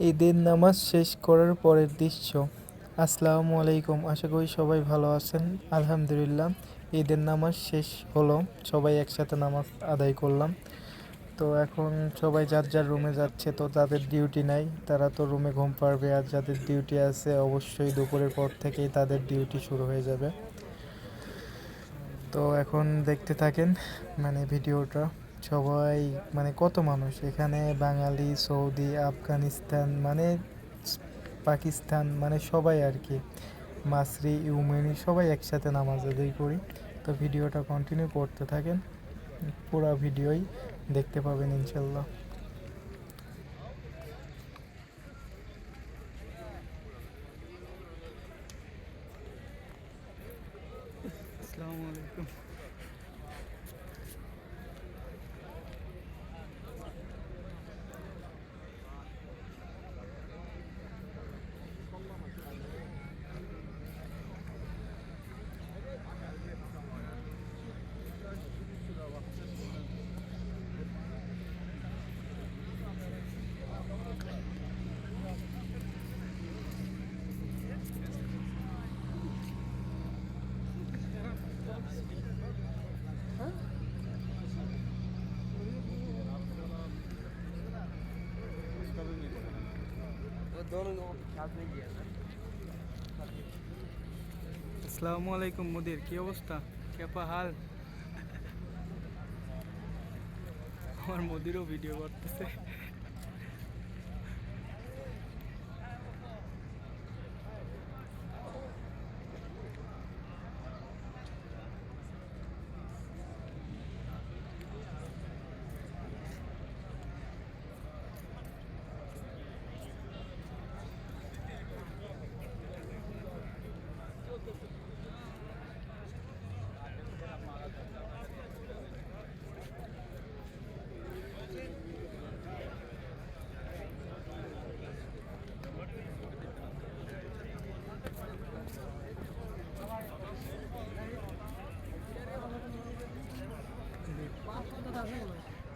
ঈদের নামাজ শেষ করার পরের দৃশ্য। আসসালামু আলাইকুম, আশা করি সবাই ভালো আছেন। আলহামদুলিল্লাহ ঈদের নামাজ শেষ হলো। সবাই একসাথে নামাজ আদায় করলাম। তো এখন সবাই যার যার রুমে যাচ্ছে তো যাদের ডিউটি নাই। তারা তো রুমে ঘুম পারবে আর যাদের ডিউটি আছে অবশ্যই দুপুরের পর থেকেই তাদের ডিউটি শুরু হয়ে যাবে। তো এখন দেখতে থাকেন মানে ভিডিওটা। সবাই মানে কত মানুষ? এখানে বাঙালি, সৌদি, আফগানিস্তান মানে পাকিস্তান মানে সবাই আর কি। মাসরি, ইউমেনি সবাই একসাথে নামাজ আদায় করি। তো ভিডিওটা কন্টিনিউ করতে থাকেন। পুরো ভিডিওই দেখতে পাবেন ইনশাল্লাহ আসসালামু আলাইকুম। আসসালামু আলাইকুম মুদির কি অবস্থা কেপা হাল আমার মুদিরও ভিডিও করতেছে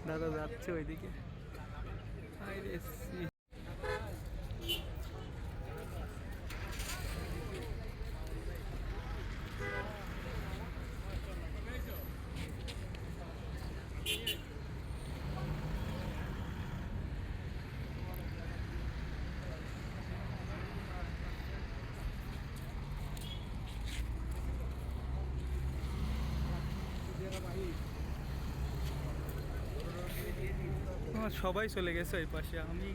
দাদা যাচ্ছে ওইদিকে। আইরে সবাই চলে গেছে ওই পাশে। আমি